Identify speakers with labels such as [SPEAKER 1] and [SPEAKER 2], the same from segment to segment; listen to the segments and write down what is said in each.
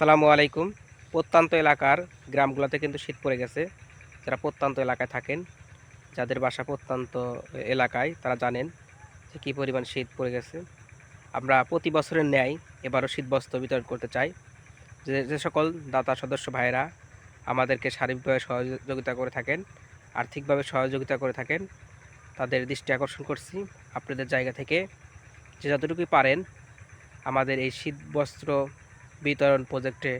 [SPEAKER 1] আসসালামু আলাইকুম। প্রত্যন্ত এলাকার গ্রামগুলোতে কিন্তু শীত পড়ে গেছে। যারা প্রত্যন্ত এলাকায় থাকেন, যাদের বাসা প্রত্যন্ত এলাকায়, তারা জানেন যে কী পরিমাণ শীত পড়ে গেছে। আমরা প্রতি বছরের ন্যায় এবারও শীতবস্ত্র বিতরণ করতে চাই। যে যে সকল দাতা সদস্য ভাইয়েরা আমাদেরকে শারীরিকভাবে সহযোগিতা করে থাকেন, আর্থিকভাবে সহযোগিতা করে থাকেন, তাদের দৃষ্টি আকর্ষণ করছি। আপনাদের জায়গা থেকে যে যতটুকুই পারেন আমাদের এই শীত বস্ত্র বিতরণ প্রজেক্টে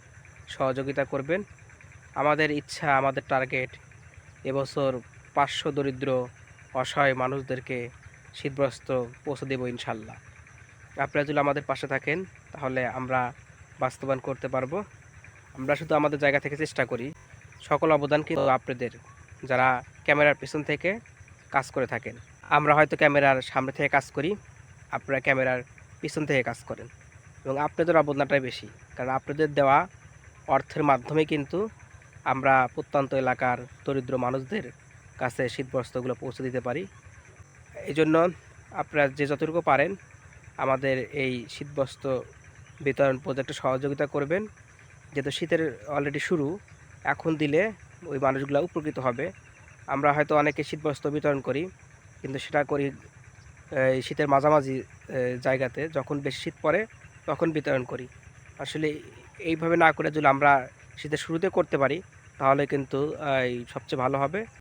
[SPEAKER 1] সহযোগিতা করবেন। আমাদের ইচ্ছা, আমাদের টার্গেট, এবছর পাঁচশো দরিদ্র, অসহায় মানুষদেরকে শীতবস্ত্র পৌঁছে দেবো ইনশাল্লাহ। আপনারা যদি আমাদের পাশে থাকেন, তাহলে আমরা বাস্তবায়ন করতে পারব। আমরা শুধু আমাদের জায়গা থেকে চেষ্টা করি। সকল অবদান কিন্তু আপনাদের, যারা ক্যামেরার পিছন থেকে কাজ করে থাকেন। আমরা হয়তো ক্যামেরার সামনে থেকে কাজ করি, আপনারা ক্যামেরার পিছন থেকে কাজ করেন। এবং আপনাদের অবদানটাই বেশি। কারণ আপনাদের দেওয়া অর্থের মাধ্যমে কিন্তু আমরা প্রত্যন্ত এলাকার দরিদ্র মানুষদের কাছে শীতবস্ত্রগুলো পৌঁছে দিতে পারি। এই জন্য আপনারা যে যতটুকু পারেন আমাদের এই শীতবস্ত্র বিতরণ প্রজেক্টে সহযোগিতা করবেন। যেহেতু শীতের অলরেডি শুরু, এখন দিলে ওই মানুষগুলো উপকৃত হবে। আমরা হয়তো অনেকে শীতবস্ত্র বিতরণ করি, কিন্তু সেটা করি শীতের মাঝামাঝি জায়গাতে যখন বেশি শীত পড়ে তখন বিতরণ করি। আসলে এইভাবে না করে যদি আমরা শীতের শুরুতে করতে পারি, তাহলে কিন্তু সবচেয়ে ভালো হবে।